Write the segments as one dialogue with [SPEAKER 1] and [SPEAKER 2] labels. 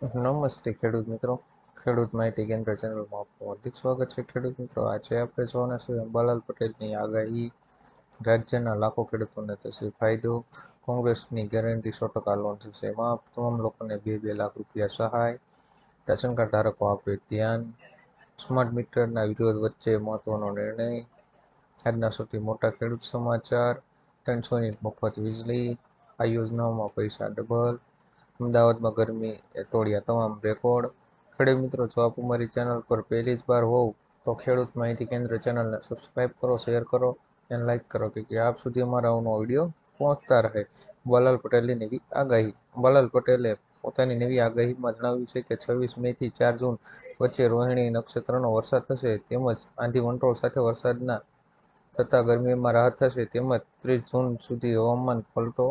[SPEAKER 1] નમસ્તે ખેડૂત મિત્રો. ખેડૂત માહિતી કેન્દ્ર ચેનલમાં આપનું હાર્દિક સ્વાગત છે. ખેડૂત મિત્રો, આજે આપણે જોવાના છીએ અંબાલાલ પટેલની આગાહી રાજ્યના લાખો ખેડૂતોને થશે ફાયદો. કોંગ્રેસની ગેરંટી સો ટકા લોન થશે. એમાં તમામ લોકોને બે બે લાખ રૂપિયા સહાય. રાશન કાર્ડ ધારકો આપે ધ્યાન. સ્માર્ટ મીટરના વિરોધ વચ્ચે મહત્વનો નિર્ણય. આજના સૌથી મોટા ખેડૂત સમાચાર. ત્રણસો યુનિટ મફત વીજળી. આ યોજનાઓમાં પૈસા ડબલ. અમદાવાદમાં ગરમી તોડ્યા તમામ રેકોર્ડ ખેડૂત મિત્રો, જો આપ અમારી ચેનલ પર પહેલી જ વાર હોવ, તો ખેડૂત માહિતી કેન્દ્ર ચેનલને સબસ્ક્રાઈબ કરો શેર કરો અને લાઈક કરો કે આપ સુધી અમારા આવનો વીડિયો પહોંચતા રહે. બાલાલ પટેલની નવી આગાહી. બાલાલ પટેલે પોતાની નવી આગાહીમાં જણાવ્યું છે કે છવ્વીસ મેથી ચાર જૂન વચ્ચે રોહિણી નક્ષત્રનો વરસાદ થશે, તેમજ આંધી વંટોળ સાથે વરસાદના થતાં ગરમીમાં રાહત થશે, તેમજ ત્રીસ જૂન સુધી હવામાન પલટો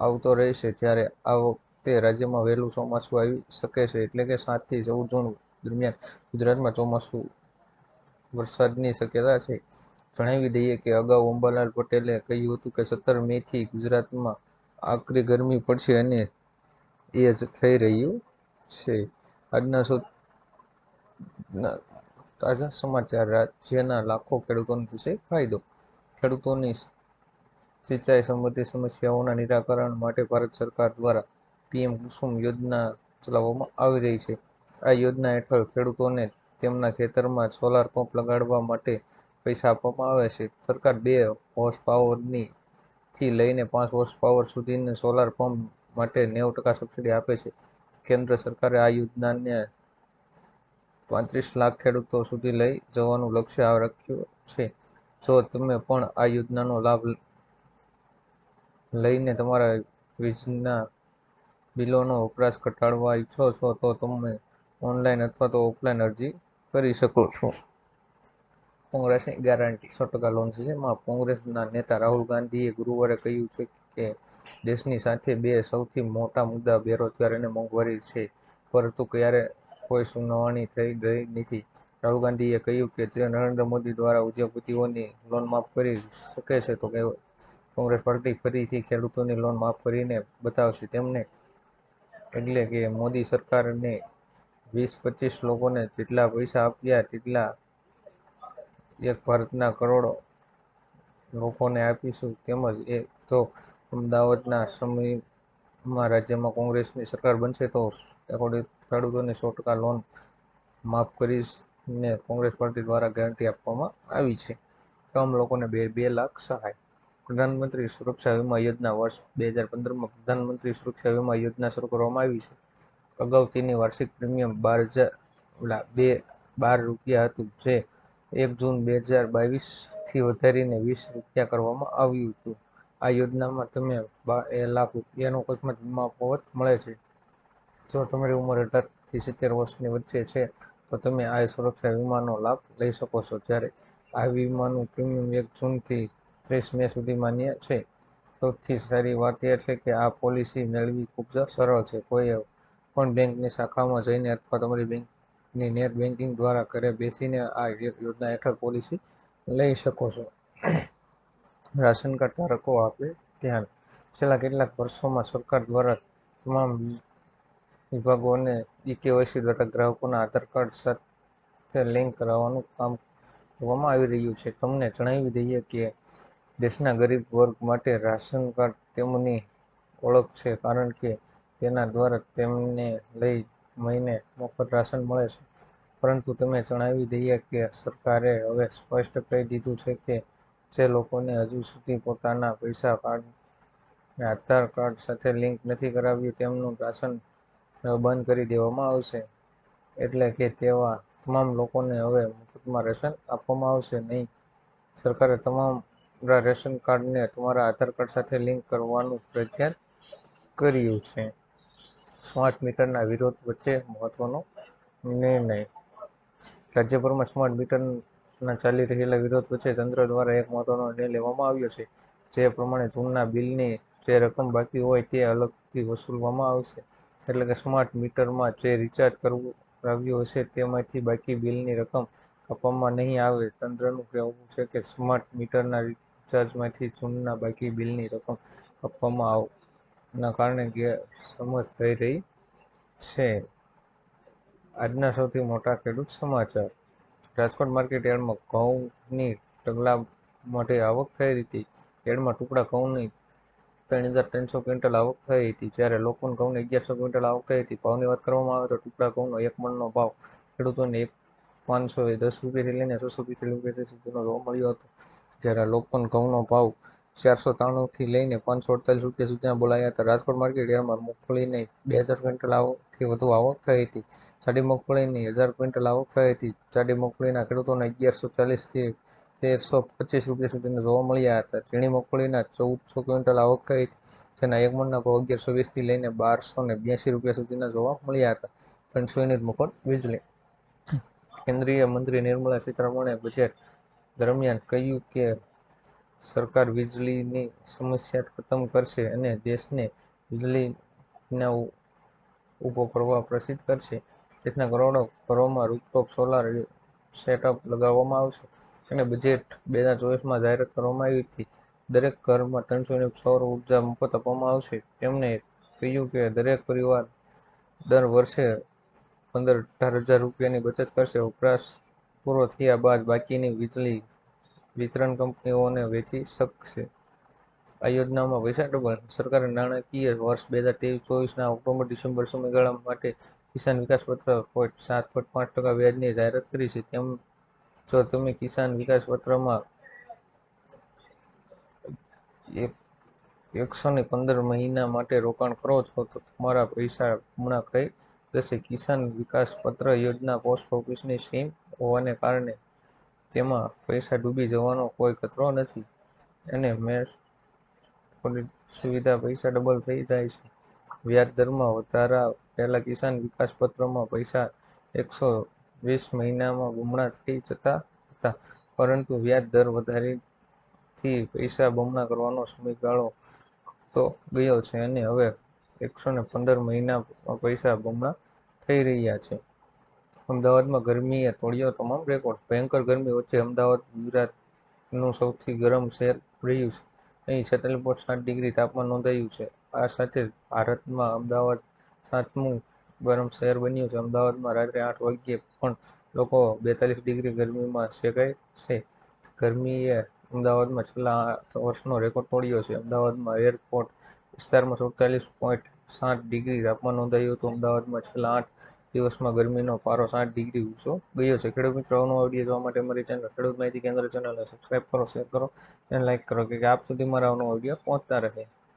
[SPEAKER 1] આવતો રહેશે જ્યારે આ વખતે રાજ્યમાં વહેલું ચોમાસું આવી શકે છે. એટલે કે સાતથી ચૌદ જૂન દરમિયાન ગુજરાતમાં ચોમાસું વરસાદની શક્યતા છે. જણાવી દઈએ કે અગાઉ અંબાલાલ પટેલે કહ્યું હતું કે સત્તર મેથી ગુજરાતમાં આકરી ગરમી પડશે અને એ જ થઈ રહ્યું છે. આજના સૌ તાજા સમાચાર. રાજ્યના લાખો ખેડૂતોને થશે ફાયદો. ખેડૂતોની સિંચાઈ સંબંધિત સમસ્યાઓના નિરાકરણ માટે ભારત સરકાર દ્વારા પીએમ કુસુમ યોજના ચલાવવામાં આવી રહી છે. આ યોજના હેઠળ ખેડૂતોને તેમના ખેતરમાં સોલાર પંપ લગાડવા માટે પૈસા આપવામાં આવે છે. સરકાર બે હોર્સ પાવરની થી લઈને પાંચ હોર્સ પાવર સુધીને સોલાર પંપ માટે નેવું ટકા સબસિડી આપે છે. કેન્દ્ર સરકારે આ યોજનાને પાંત્રીસ લાખ ખેડૂતો સુધી લઈ જવાનું લક્ષ્ય રાખ્યું છે. જો તમે પણ આ યોજનાનો લાભ લઈને તમારા વીજના બિલોનો વપરાશ ઘટાડવા ઈચ્છો છો તો તમે ઓનલાઈન અથવા તો ઓફલાઈન અરજી કરી શકો છો. કોંગ્રેસની ગેરંટી સો ટકા લોન છે જેમાં કોંગ્રેસના નેતા રાહુલ ગાંધીએ ગુરુવારે કહ્યું છે કે દેશની સાથે બે સૌથી મોટા મુદ્દા બેરોજગારી અને મોંઘવારી છે. પરંતુ ક્યારે કોઈ સુનાવણી થઈ ગઈ નથી. રાહુલ ગાંધીએ કહ્યું કે જે નરેન્દ્ર મોદી દ્વારા ઉદ્યોગપતિઓની લોન માફ કરી શકે છે તો કોંગ્રેસ પાર્ટી ફરીથી ખેડૂતોની લોન માફ કરીને બતાવશે. તેમને એટલે કે મોદી સરકારને વીસ પચીસ લોકોને જેટલા પૈસા આપ્યા તેટલા એક ભારતના કરોડો લોકોને આપીશું. તેમજ એ તો અમદાવાદના સમયમાં રાજ્યમાં કોંગ્રેસની સરકાર બનશે તો ખેડૂતોને સો ટકા લોન માફ કરીને કોંગ્રેસ પાર્ટી દ્વારા ગેરંટી આપવામાં આવી છે. તમામ લોકોને બે બે લાખ સહાય. પ્રધાનમંત્રી સુરક્ષા વીમા યોજના વર્ષ બે હજાર પંદરમાં પ્રધાનમંત્રી સુરક્ષા વીમા યોજના શરૂ કરવામાં આવી છે. અગાઉ તેની વાર્ષિક પ્રીમિયમ બાર હજાર બે, બાર રૂપિયા હતું, જે એક જૂન બે હજાર બાવીસથી વધારીને વીસ રૂપિયા કરવામાં આવ્યું હતું. આ યોજનામાં તમે એ લાખ રૂપિયાનો અકસ્માત વીમા મફત મળે છે. જો તમારી ઉંમર અઢારથી સિત્તેર વર્ષની વચ્ચે છે, તો તમે આ સુરક્ષા વીમાનો લાભ લઈ શકો છો. જ્યારે આ વીમાનું પ્રીમિયમ એક જૂનથી ત્રીસ મે સુધી માન્ય છે. સૌથી સારી વાત એ છે કે આ પોલિસી મેળવી ખૂબ જ સરળ છે. કોઈ પણ બેંકની શાખામાં જઈને અથવા તમારી બેંકની નેટ બેન્કિંગ દ્વારા ઘરે બેસીને આ યોજના હેઠળ પોલિસી લઈ શકો છો. રાશન કાર્ડ ધારકો આપે ધ્યાન. છેલ્લા કેટલાક વર્ષોમાં સરકાર દ્વારા તમામ વિભાગોને ઈ કેવાયસી દ્વારા ગ્રાહકોના આધાર કાર્ડ સાથે લિંક કરાવવાનું કામ કરવામાં આવી રહ્યું છે. તમને જણાવી દઈએ કે દેશના ગરીબ વર્ગ માટે રાશન કાર્ડ તેમની ઓળખ છે, કારણ કે તેના દ્વારા તેમને લઈ મહિને મફત રાશન મળે છે. પરંતુ તમે જણાવી દઈએ કે સરકારે હવે સ્પષ્ટ કહી દીધું છે કે જે લોકોને હજુ સુધી પોતાના પૈસા કાર્ડ આધાર કાર્ડ સાથે લિંક નથી કરાવ્યું, તેમનું રાશન બંધ કરી દેવામાં આવશે. એટલે કે તેવા તમામ લોકોને હવે મફતમાં રાશન આપવામાં આવશે નહીં. સરકારે તમામ રેશન કાર્ડને તમારા આધાર કાર્ડ સાથે લિંક કરવાનું ફરજિયાત કર્યું છે. સ્માર્ટ મીટરના વિરોધ વચ્ચે મહત્વનો નિર્ણય. રાજ્યભરમાં સ્માર્ટ મીટરના ચાલી રહેલા વિરોધ વચ્ચે તંત્ર દ્વારા એક મહત્વનો નિર્ણય લેવામાં આવ્યો છે. જે પ્રમાણે જૂનના બિલની જે રકમ બાકી હોય તે અલગથી વસૂલવામાં આવશે. એટલે કે સ્માર્ટ મીટરમાં જે રિચાર્જ કરવું આવ્યું હશે તેમાંથી બાકી બિલની રકમ આપવામાં નહીં આવે. તંત્રનું કહેવું છે કે સ્માર્ટ મીટરના રિચાર્જમાંથી જૂનના બાકી બિલની રકમ આપવામાં ના કારણે ગેરસમજ થઈ રહી છે. આજના સૌથી મોટા ખેડૂત સમાચાર. રાજકોટ માર્કેટ યાર્ડમાં ઘઉંની ઢગલા માટે આવક થઈ હતી. યાર્ડમાં ટુકડા ઘઉંની ત્રણ હજાર ત્રણસો ક્વિન્ટલ આવક થઈ હતી. જ્યારે લોકોને ઘઉંની અગિયારસો ક્વિન્ટલ આવક થઈ હતી. ભાવની વાત કરવામાં આવે તો ટુકડા ઘઉંનો એક મણનો ભાવ ખેડૂતોને એક પાંચસો દસ રૂપિયાથી લઈને છસો પિસ્તાલીસ રૂપિયા સુધીનો જોવા મળ્યો હતો. જ્યારે લોકોને ઘઉંનો ભાવ ચારસો ત્રાણુંથી લઈને પાંચસો અડતાલીસ રૂપિયા સુધીના બોલાયા હતા. રાજકોટ માર્કેટ યાર્ડમાં મગફળીની બે હજાર ક્વિન્ટલ આવકથી વધુ આવક થઈ હતી. જાડી મગફળીની હજાર ક્વિન્ટલ આવક થઈ હતી. જાડી મગફળીના ખેડૂતોને અગિયારસો ચાલીસથી તેરસો પચીસ રૂપિયા સુધીના જોવા મળ્યા હતા. ઝીણી મગફળીના ચૌદસો ક્વિન્ટલ આવક થઈ હતી. જેના એક મણના ભાવ અગિયારસો વીસથી લઈને બારસો ને બ્યાસી રૂપિયા સુધીના જોવા મળ્યા હતા. ત્રણસો યુનિટ મફત વીજળી. કેન્દ્રીય મંત્રી નિર્મલા સીતારમણે બજેટ દરમિયાન કહ્યું કે સરકાર વીજળીની સમસ્યા ખતમ કરશે અને દેશને વીજળીના ઊભો કરવા પ્રસિદ્ધ કરશે. દેશના કરોડો ઘરોમાં રૂપટોપ સોલાર સેટઅપ લગાવવામાં આવશે અને બજેટ બે હજાર ચોવીસમાં જાહેરાત કરવામાં આવી હતી. દરેક ઘરમાં ત્રણસો યુનિટ સૌર ઊર્જા મફત આપવામાં આવશે. તેમણે કહ્યું કે દરેક પરિવાર દર વર્ષે પંદર અઢાર હજાર રૂપિયાની બચત કરશે. વપરાશ પૂરો થયા બાદ બાકીની વીજળી વિતરણ કંપનીઓને વેચી શકશે. આ યોજનામાં પૈસા સરકારે નાણાકીય વર્ષ બે હજાર ત્રેવીસ ચોવીસના ઓક્ટોબર ડિસેમ્બર સમયગાળા માટે કિસાન વિકાસ પત્ર પોઈન્ટ સાત પોઈન્ટ પાંચ ટકા વ્યાજની જાહેરાત કરી છે. તેમ જો તમે કિસાન વિકાસ પત્રમાં એક, એકસો ને પંદર મહિના માટે રોકાણ કરો છો તો તમારા પૈસા હમણાં કઈ જશે? કિસાન વિકાસ પત્ર યોજના પોસ્ટ ઓફિસની સ્કીમ હોવાને કારણે તેમાં પૈસા ડૂબી જવાનો કોઈ ખતરો નથી અને મેં સુવિધા પૈસા ડબલ થઈ જાય છે. વ્યાજ દરમાં વધારા પહેલા કિસાન વિકાસ પત્રમાં પૈસા એકસો વીસ મહિનામાં બમણા થઈ જતા હતા, પરંતુ વ્યાજ દર વધારીથી પૈસા બમણા કરવાનો સમયગાળો તો ગયો છે અને હવે એકસો ને પંદર મહિનામાં પૈસા બમણા થઈ રહ્યા છે. અમદાવાદમાં ગરમીએ તોડ્યો તમામ રેકોર્ડ ભયંકર ગરમી વચ્ચે અમદાવાદ ગુજરાતનું સૌથી ગરમ શહેર રહ્યું છે. અહીં છેતાલીસ પોઈન્ટ સાત ડિગ્રી તાપમાન નોંધાયું છે. આ સાથે ભારતમાં અમદાવાદ સાતમું ગરમ શહેર બન્યું છે. અમદાવાદમાં રાત્રે આઠ વાગ્યે પણ લોકો બેતાલીસ ડિગ્રી ગરમીમાં શેકાય છે. ગરમીએ અમદાવાદમાં છેલ્લા આઠ વર્ષનો રેકોર્ડ તોડ્યો છે. અમદાવાદમાં એરપોર્ટ વિસ્તારમાં સુડતાલીસ પોઈન્ટ સાત ડિગ્રી તાપમાન નોંધાયું હતું. અમદાવાદમાં છેલ્લા આઠ દિવસમાં ગરમીનો પારો સાત ડિગ્રી ઊંચો ગયો છે. ખેડૂત મિત્રો અવનો વીડિયો જોવા માટે અમારી ચેનલ ખેડૂત માહિતી કેન્દ્ર ચેનલને સબસ્ક્રાઈબ કરો શેર કરો અને લાઇક કરો કે આપ સુધી મારા અવનો વીડિયો પહોંચતા રહે.